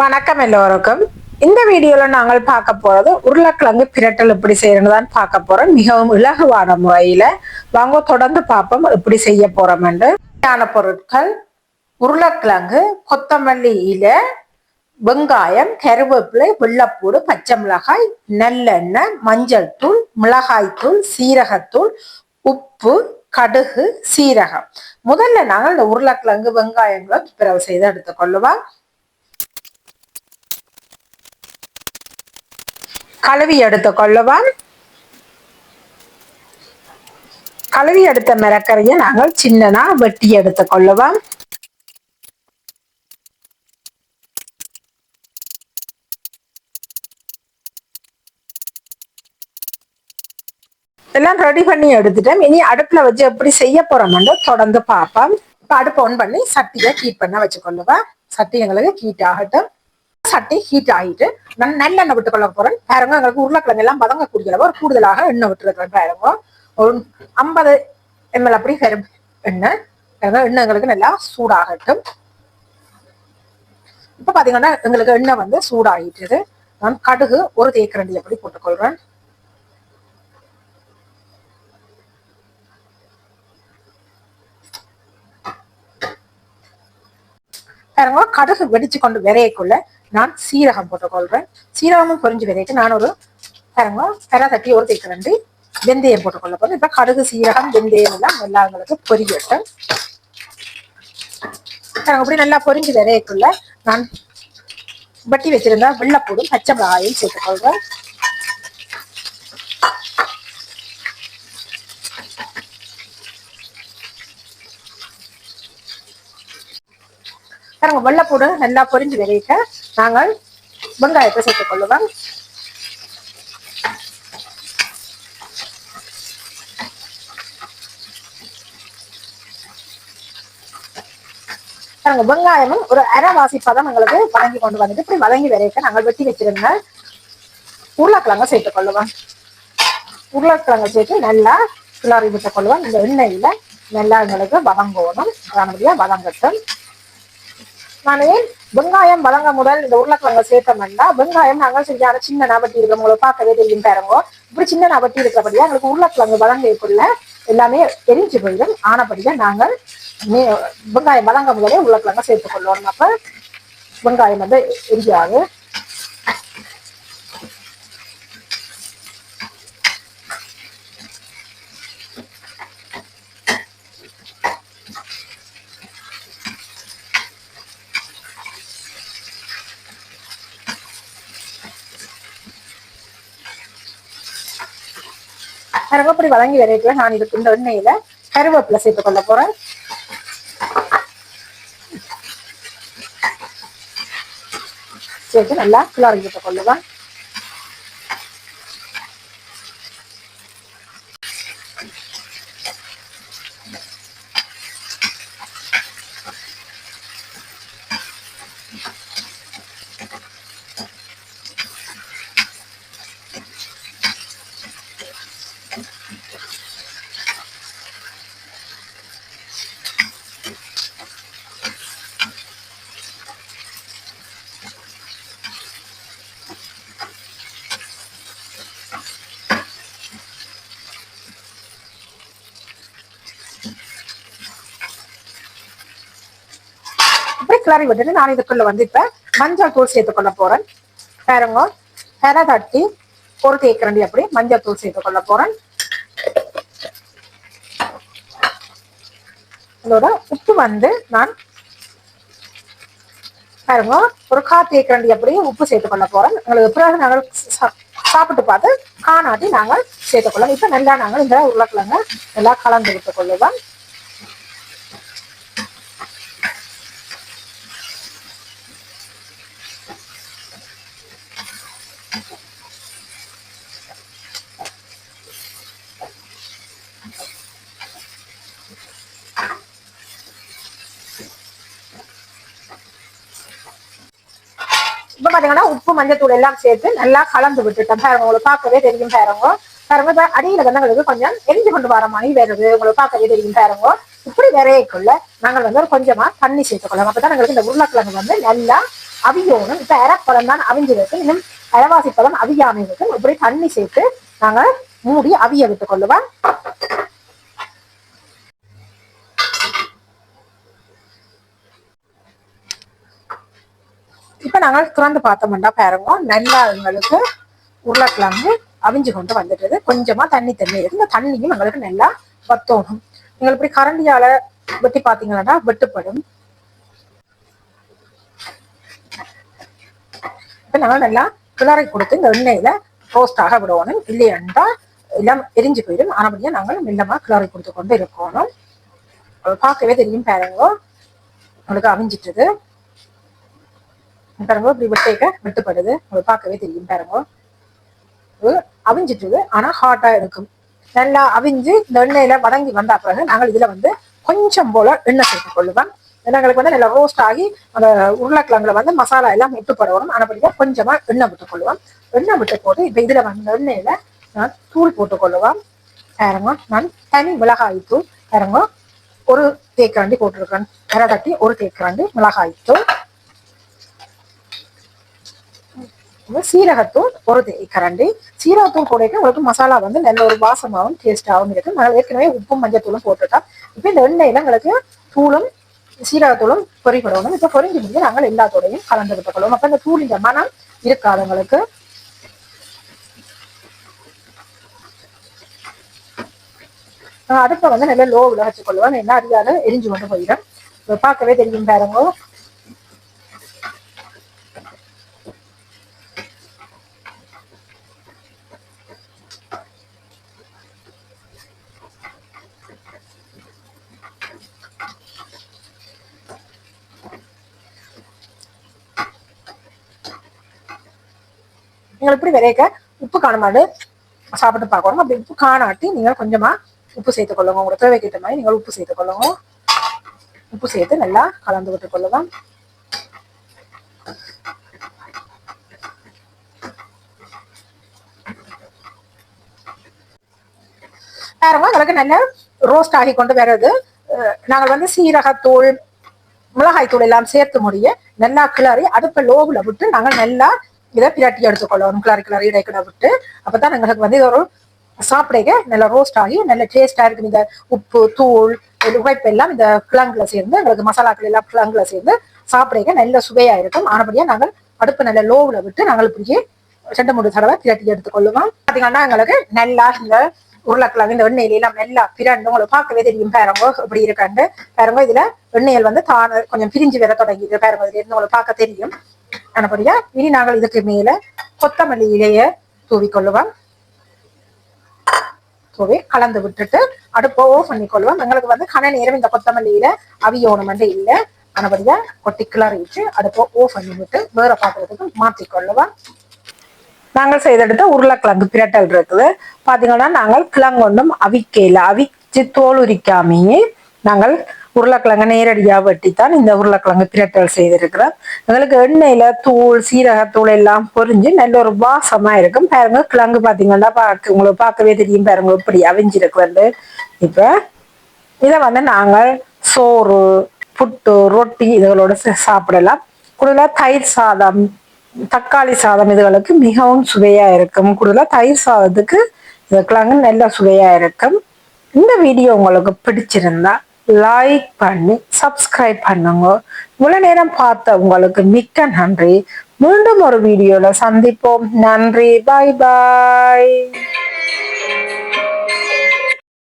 வணக்கம் எல்லோருக்கும். இந்த வீடியோல நாங்கள் பார்க்க போறது உருளைக்கிழங்கு பிரட்டல் எப்படி செய்யறது தான் பார்க்க போறோம். மிகவும் இலகுவான முறையில வாங்க தொடர்ந்து பார்ப்போம் எப்படி செய்ய போறோம் என்று. பொருட்கள். உருளைக்கிழங்கு கொத்தமல்லி இலை வெங்காயம் கருவேப்பிலை வெள்ளப்பூடு பச்சை மிளகாய் நல்லெண்ணெய் மஞ்சள் தூள் மிளகாய் தூள் சீரகத்தூள் உப்பு கடுகு சீரகம். முதல்ல நாங்கள் இந்த உருளைக்கிழங்கு வெங்காயங்களை துப்புரவு செய்து எடுத்துக்கொள்ளுவோம் கழுவி எடுத்து கொள்ளுவான் கழுவி எடுத்த மிரக்கரையை நாங்கள் சின்னனா வெட்டி எடுத்து கொள்ளுவோம். எல்லாம் ரெடி பண்ணி எடுத்துட்டேன் இனி அடுப்புல வச்சு எப்படி செய்ய போறோம்னு தொடர்ந்து பார்ப்போம். அடுப்பு ஆன் பண்ணி சட்டியை கீட் பண்ண வச்சுக்கொள்ளுவேன் சட்டி எங்களுக்கு கீட் ஆகட்டும். சட்டி ஹீட் ஆகிட்டு நான் நல்லெண்ணெய் விட்டு கொள்ள போறேன் பாருங்க எங்களுக்கு உருளைக்கிழங்கு எல்லாம் வதங்கக்கூடிய அளவு ஒரு கூடுதலாக எண்ணெய் விட்டுருக்கிறேன் பாருங்க. ஒரு ஐம்பது எம்எல் அப்படி எண்ணெய். எண்ணெய் எங்களுக்கு நல்லா சூடாகட்டும். இப்ப பாத்தீங்கன்னா எங்களுக்கு எண்ணெய் வந்து சூடாகிட்டது நான் கடுகு ஒரு தேக்கரண்டி அப்படி போட்டுக்கொள்றேன் பாருங்க கடுகு வெடிச்சு கொண்டு விரையக்குள்ள நான் சீரகம் போட்டுக்கொள்றேன். சீரகமும் பொரிஞ்சு விதைக்கு நான் ஒரு பாருங்க பெற தட்டி ஒரு தேக்கரண்டி வெந்தயம் போட்டுக்கொள்ள போறேன். இப்ப கடுகு சீரகம் வெந்தயம் எல்லாம் நல்லா எங்களுக்கு பொரியட்டும். பாருங்க நல்லா பொரிஞ்சு விதைக்குள்ள நான் வட்டி வச்சிருந்த வெள்ளப்பூடும் பச்சை மிளகாயும் சேர்த்துக்கொள்றேன். பாருங்க வெள்ளைப்பூடு நல்லா பொரிஞ்சு விதைக்க நாங்கள் வெங்காயத்தை சேர்த்துக் கொள்ளுவோம். நாங்கள் வெங்காயமும் ஒரு அரை பதம் எங்களுக்கு வதங்கி கொண்டு வந்துட்டு இப்படி வதங்கி வரைக்க நாங்கள் வெட்டி வச்சிருந்த உருளைக்கிழங்க சேர்த்துக் கொள்ளுவோம். உருளைக்கிழங்க சேர்த்து நல்லா கிளறி விட்டுக் கொள்ளுவோம். இந்த எண்ணெயில நல்லா எங்களுக்கு வதங்கணும். அதனுடைய வதங்கட்டும். நான் வெங்காயம் வழங்க முதல் இந்த உருளைக்கிழங்க சேர்த்தோம்னா வெங்காயம் நாங்கள் சரியான சின்ன நபட்டி இருக்கோம் உங்களுக்கு பார்க்கவே தெரியும் பாருங்க. இப்படி சின்ன நபட்டி இருக்கிறபடியா எங்களுக்கு உருளைக்கிழங்கு வழங்கக்குள்ள எல்லாமே எரிஞ்சு போயிடும். ஆனபடிதான் நாங்கள் மே- வெங்காயம் வழங்க முதலே உருளைக்கிழங்க சேர்த்துக் அப்போ அப்ப வெங்காயம் வந்து எரிஞ்சாது. கருவேப்படி வழங்கி வதங்கி வரைக்கும் நான் இதுக்கு இந்த எண்ணெயில கருவேப்பிலை சேர்த்து கொள்ள போறேன். சேர்த்து நல்லா கிளறி விட்டுக் கொள்ளுவேன் அப்படியே கிளறி விட்டுட்டு நான் இதுக்குள்ள வந்து இப்ப மஞ்சள் தூள் சேர்த்துக்கொள்ள போறேன். பாருங்க. பெற தட்டி ஒரு தேக்கரண்டி அப்படி மஞ்சள் தூள் சேர்த்துக்கொள்ள போறேன். இதோட உப்பு வந்து நான் பாருங்க. ஒரு கா தேக்கரண்டி அப்படி உப்பு சேர்த்துக்கொள்ள போறேன். உங்களுக்கு பிறகு நாங்கள் சா- சாப்பிட்டு பார்த்து காணாட்டி நாங்கள் சேர்த்துக்கொள்ளோம் இப்ப நல்லா நாங்கள் இந்த உருளைக்கிழங்க நல்லா கலந்து விட்டுக் பாத்தீங்கன்னா உப்பு மஞ்சத்தூள் எல்லாம் சேர்த்து நல்லா கலந்து விட்டுட்டேன். பாருங்க உங்களுக்கு பார்க்கவே தெரியும் பாருங்க. பாருங்க இப்ப அடியில வந்து கொஞ்சம் எரிஞ்சு கொண்டு வர மாதிரி வருது. உங்களுக்கு பார்க்கவே தெரியும் பாருங்க. இப்படி விரையக்குள்ள நாங்கள் வந்து கொஞ்சமா தண்ணி சேர்த்துக்கொள்ளலாம். அப்பதான் எங்களுக்கு இந்த உருளைக்கிழங்கு வந்து நல்லா அவியோணும். இப்ப அரைப்பழம் தான் அவிஞ்சிருக்கு இன்னும் அரைவாசி பழம் அவியாமை இருக்கு இப்படி தண்ணி சேர்த்து நாங்க மூடி அவிய விட்டுக் கொள்ளுவோம் இப்ப நாங்கள் திறந்து பார்த்தோம்னா பாருங்க நல்லா எங்களுக்கு உருளைக்கிழங்கு அவிஞ்சு கொண்டு வந்துடுது கொஞ்சமா தண்ணி தண்ணி. இருக்கு இந்த தண்ணியும் எங்களுக்கு நல்லா வத்தோணும். நீங்கள் இப்படி கரண்டியால வெட்டி பார்த்தீங்கன்னா வெட்டுப்படும். இப்ப நாங்கள் நல்லா கிளறி கொடுத்து இந்த எண்ணெயில் ரோஸ்ட் ஆக விடணும். இல்லையண்டா எல்லாம் எரிஞ்சு போயிடும். ஆனபடியாக நாங்கள் மெல்லமாக கிளறி கொடுத்து கொண்டு இருக்கணும். பார்க்கவே தெரியும் பாருங்க. உங்களுக்கு அவிஞ்சிட்டது. பாருங்க இப்படி வெட்டைக்க வெட்டுப்படுது. உங்களுக்கு பார்க்கவே தெரியும் பாருங்க. அவிஞ்சிட்டுது ஆனா ஹாட்டா இருக்கும். நல்லா அவிஞ்சு இந்த எண்ணெயில வதங்கி வந்த பிறகு நாங்கள் இதுல வந்து கொஞ்சம் போல எண்ணெய் சேர்த்து கொள்ளுவோம். எங்களுக்கு வந்து நல்லா ரோஸ்ட் ஆகி அந்த உருளைக்கிழங்குல வந்து மசாலா எல்லாம் விட்டு போடணும் ஆனப்படியா கொஞ்சமா எண்ணெய் விட்டு கொள்ளுவோம். எண்ணெய் விட்டு போட்டு இப்ப இதுல வந்த எண்ணெயில நான் தூள் போட்டு கொள்ளுவோம். பாருங்க நான் தனி மிளகாய் தூள் பாருங்க ஒரு தேக்கரண்டி போட்டிருக்கேன் கரை தட்டி ஒரு தேக்கரண்டி மிளகாய் தூள் சீரகத்தூள் ஒரு கரண்டி. சீரகத்தூள் போடைக்க உங்களுக்கு மசாலா வந்து நல்ல ஒரு வாசமாகவும் டேஸ்டாகவும் இருக்கு. நான் ஏற்கனவே உப்பும் மஞ்சத்தூளும் போட்டுட்டேன் இப்போ இந்த எண்ணெயில உங்களுக்கு தூளும் சீரகத்தூளும் பொறிப்படணும் இப்போ பொறிஞ்சு முடிஞ்சு நாங்கள் எல்லாத்தோடையும் கலந்து விட்டுக்கொள்வோம் அப்போ இந்த தூள் இந்த மனம் இருக்காது உங்களுக்கு. அடுப்பை வந்து நல்ல லோவில் வச்சுக்கொள்வோம் என்ன அறியாத எரிஞ்சு கொண்டு போயிடும். பார்க்கவே தெரியும் பாருங்க. நீங்கள் இப்படி விரைக்க உப்பு காணமாடு சாப்பிட்டு பார்க்கணும். அப்படி உப்பு காணாட்டி நீங்கள் கொஞ்சமா உப்பு சேர்த்து கொள்ளுங்க. உங்களோட தேவைக்கிட்ட மாதிரி நீங்கள் உப்பு சேர்த்து கொள்ளுங்க. உப்பு சேர்த்து நல்லா கலந்து விட்டு கொள்ளுவோம் பாருங்க அதற்கு நல்ல ரோஸ்ட் ஆகி கொண்டு வர்றது நாங்கள் வந்து சீரகத்தூள் மிளகாய் தூள் எல்லாம் சேர்த்து முடிய நல்லா கிளறி அடுப்பை லோவுல விட்டு நாங்கள் நல்லா இதை பிரட்டி எடுத்துக்கொள்ளணும். கிளறி கிளறி இடைக்கிட விட்டு. அப்பதான் எங்களுக்கு வந்து ஒரு சாப்பிடுங்க நல்லா ரோஸ்ட் ஆகி நல்ல டேஸ்டா இருக்கும் இந்த உப்பு தூள் உழைப்பு எல்லாம் இந்த கிழங்குல சேர்ந்து எங்களுக்கு மசாலாக்கள் எல்லாம் கிழங்குல சேர்ந்து சாப்பிடுங்க நல்ல சுவையா இருக்கும். ஆனபடியா நாங்கள் அடுப்பு நல்ல லோவில விட்டு நாங்கள் இப்படியே ரெண்டு மூணு தடவை பிரட்டி எடுத்துக்கொள்ளுவோம். பாத்தீங்கன்னா எங்களுக்கு நல்லா இந்த உருளைக்கிழங்கு இந்த எண்ணெயில எல்லாம் நல்லா பிறண்டு உங்களுக்கு பார்க்கவே தெரியும் பேரங்கோ இப்படி இருக்காண்டு பேரங்கோ இதுல எண்ணெயில் வந்து தான கொஞ்சம் பிரிஞ்சு வர தொடங்கிது பேரங்கோ இதுல இருந்து உங்களுக்கு பார்க்க தெரியும். ஆனபடியா இனி நாங்கள் இதுக்கு மேல கொத்தமல்லி இலைய தூவி கொள்ளுவோம் தூவி கலந்து விட்டுட்டு அடுப்பை ஓஃப் பண்ணிக்கொள்வோம் எங்களுக்கு வந்து கன நேரம் இந்த கொத்தமல்லியில அவியோணும் வந்து இல்லை. ஆனபடியா கொட்டி கிளறிட்டு அடுப்பை ஓஃப் பண்ணி விட்டு வேற பாத்திரத்துக்கு மாற்றி கொள்ளுவோம் நாங்கள் செய்தெடுத்த உருளைக்கிழங்கு பிரட்டல் இருக்குது. பாத்தீங்கன்னா நாங்கள் கிழங்கு ஒன்றும் அவிக்கையில் அவிச்சு தோல் உரிக்காமையே நாங்கள் உருளைக்கிழங்கு நேரடியாக வெட்டித்தான் இந்த உருளைக்கிழங்கு பிரட்டல் செய்திருக்கிறோம் எங்களுக்கு எண்ணெயில தூள் சீரகத்தூள் எல்லாம் பொரிஞ்சு நல்ல ஒரு வாசமா இருக்கும். பாருங்க கிழங்கு பாத்தீங்கன்னா பார்க்க உங்களுக்கு பார்க்கவே தெரியும் பாருங்க இப்படி அவிஞ்சிருக்கு வந்து இப்ப இதை வந்து நாங்கள் சோறு புட்டு ரொட்டி இதுகளோட சாப்பிடலாம். கூடுதலா தயிர் சாதம் தக்காளி சாதம் இதுகளுக்கு மிகவும் சுவையா இருக்கும். கூடுதலாக தயிர் சாதத்துக்கு இதுக்கெல்லாம் நல்ல சுவையா இருக்கும். இந்த வீடியோ உங்களுக்கு பிடிச்சிருந்தா லைக் பண்ணி சப்ஸ்கிரைப் பண்ணுங்க. இவ்வளவு நேரம் பார்த்த உங்களுக்கு மிக்க நன்றி. மீண்டும் ஒரு வீடியோல சந்திப்போம். நன்றி. பாய் பாய்